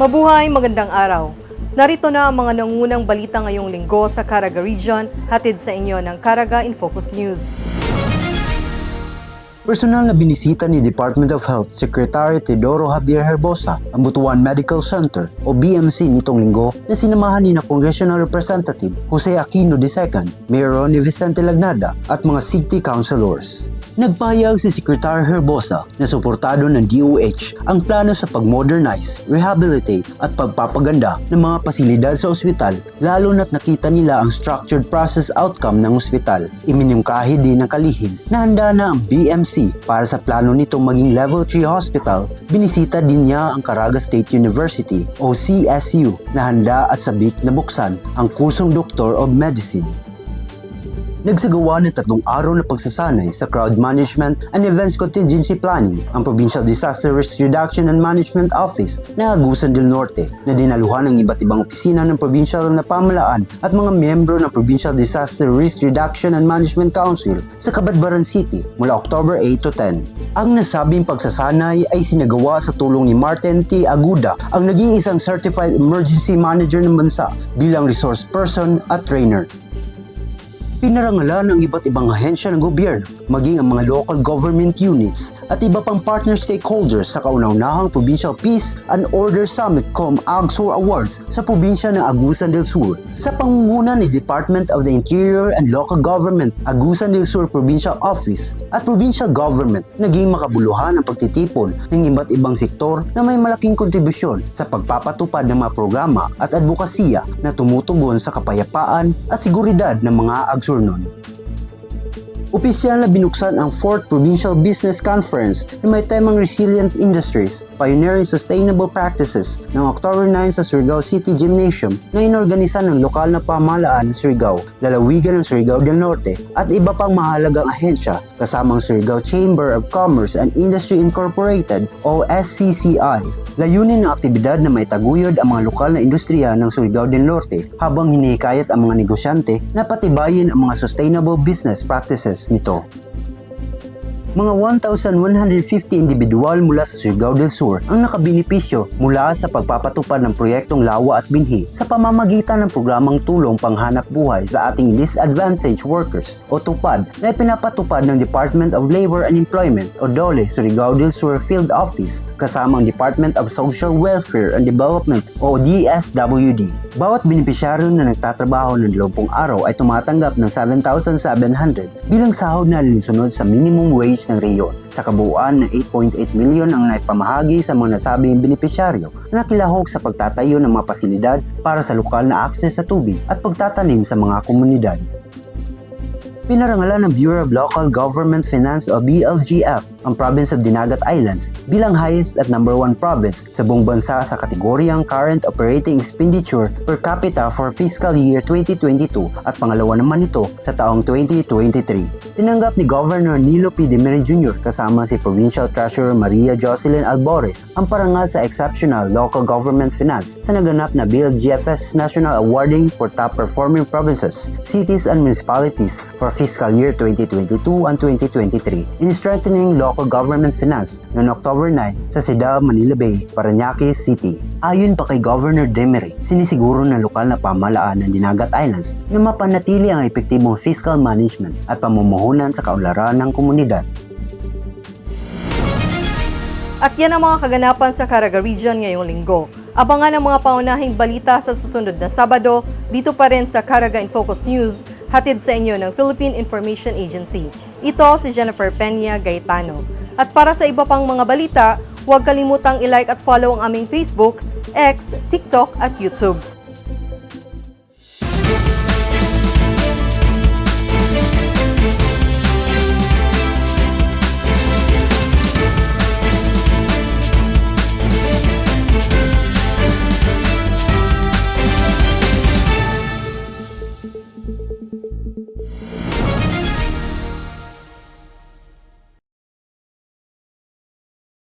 Mabuhay, magandang araw. Narito na ang mga nangunang balita ngayong linggo sa Caraga Region, hatid sa inyo ng Caraga in Focus News. Personal na binisita ni Department of Health Secretary Teodoro Javier Herbosa ang Butuan Medical Center o BMC nitong linggo na sinamahan ni na Congressional Representative Jose Aquino II, Mayor Ronnie Vicente Lagnada at mga city councilors. Nagpahayag si Secretary Herbosa na suportado ng DOH ang plano sa pag-modernize, rehabilitate at pagpapaganda ng mga pasilidad sa ospital lalo na't nakita nila ang structured process outcome ng ospital. Iminyungkahi din ng kalihim na handa na ang BMC para sa plano nitong maging level 3 hospital. Binisita din niya ang Caraga State University o CSU na handa at sabik na buksan ang kursong Doctor of Medicine. Nagsagawa ng tatlong araw na pagsasanay sa Crowd Management and Events Contingency Planning ang Provincial Disaster Risk Reduction and Management Office ng Agusan del Norte na dinaluhan ng iba't ibang opisina ng provincial na pamalaan at mga miyembro ng Provincial Disaster Risk Reduction and Management Council sa Cabadbaran City mula October 8 to 10. Ang nasabing pagsasanay ay sinagawa sa tulong ni Martin T. Aguda, ang naging isang Certified Emergency Manager ng bansa bilang resource person at trainer. Pinarangalan ng iba't ibang ahensya ng gobyerno, maging ang mga local government units at iba pang partner stakeholders sa kauna-unahang Provincial Peace and Order Summit Com AGSOR Awards sa probinsya ng Agusan del Sur. Sa pangunguna ni Department of the Interior and Local Government, Agusan del Sur Provincial Office at Provincial Government, naging makabuluhan ang pagtitipon ng iba't ibang sektor na may malaking kontribusyon sa pagpapatupad ng mga programa at advokasya na tumutugon sa kapayapaan at seguridad ng mga agsurnon. Opisyal na binuksan ang 4th Provincial Business Conference na may temang Resilient Industries, Pioneering Sustainable Practices ng October 9 sa Surigao City Gymnasium na inorganisa ng lokal na pamahalaan ng Surigao, lalawigan ng Surigao del Norte at iba pang mahalagang ahensya kasamang Surigao Chamber of Commerce and Industry Incorporated o SCCI. Layunin ng aktibidad na may taguyod ang mga lokal na industriya ng Surigao del Norte habang hinihikayat ang mga negosyante na patibayin ang mga sustainable business practices nito. Mga 1,150 individual mula sa Surigao del Sur ang nakabinipisyo mula sa pagpapatupad ng proyektong Lawa at Binhi sa pamamagitan ng programang tulong panghanap buhay sa ating disadvantaged workers o TUPAD na ipinapatupad ng Department of Labor and Employment o DOLE Surigao del Sur Field Office kasama ang Department of Social Welfare and Development o DSWD. Bawat benepisyaryo na nagtatrabaho ng 20 araw ay tumatanggap ng 7,700 bilang sahod na alinsunod sa minimum wage ng reyon. Sa kabuuan na 8.8 milyon ang naipamahagi sa mga nasabing benepisyaryo na nakilahok sa pagtatayo ng mga pasilidad para sa lokal na akses sa tubig at pagtatanim sa mga komunidad. Pinarangalan ng Bureau of Local Government Finance o BLGF ang Province of Dinagat Islands bilang highest at number one province sa buong bansa sa kategoryang Current Operating Expenditure per capita for fiscal year 2022 at pangalawa naman ito sa taong 2023. Tinanggap ni Governor Nilo P. Demere Jr. kasama si Provincial Treasurer Maria Jocelyn Albores ang parangal sa Exceptional Local Government Finance sa naganap na BLGFS National Awarding for Top Performing Provinces, Cities and Municipalities for fiscal year 2022 and 2023 in strengthening local government finance noong October 9 sa Cedar, Manila Bay, Parañaque City. Ayon pa kay Governor Demery, sinisiguro ng lokal na pamalaan ng Dinagat Islands na mapanatili ang epektibong fiscal management at pamumuhunan sa kaunlaran ng komunidad. At yan ang mga kaganapan sa Caraga Region ngayong linggo. Abangan ang mga paunahing balita sa susunod na Sabado dito pa rin sa Caraga in Focus News, hatid sa inyo ng Philippine Information Agency. Ito si Jennifer Peña Gaetano. At para sa iba pang mga balita, huwag kalimutang i-like at follow ang aming Facebook, X, TikTok at YouTube.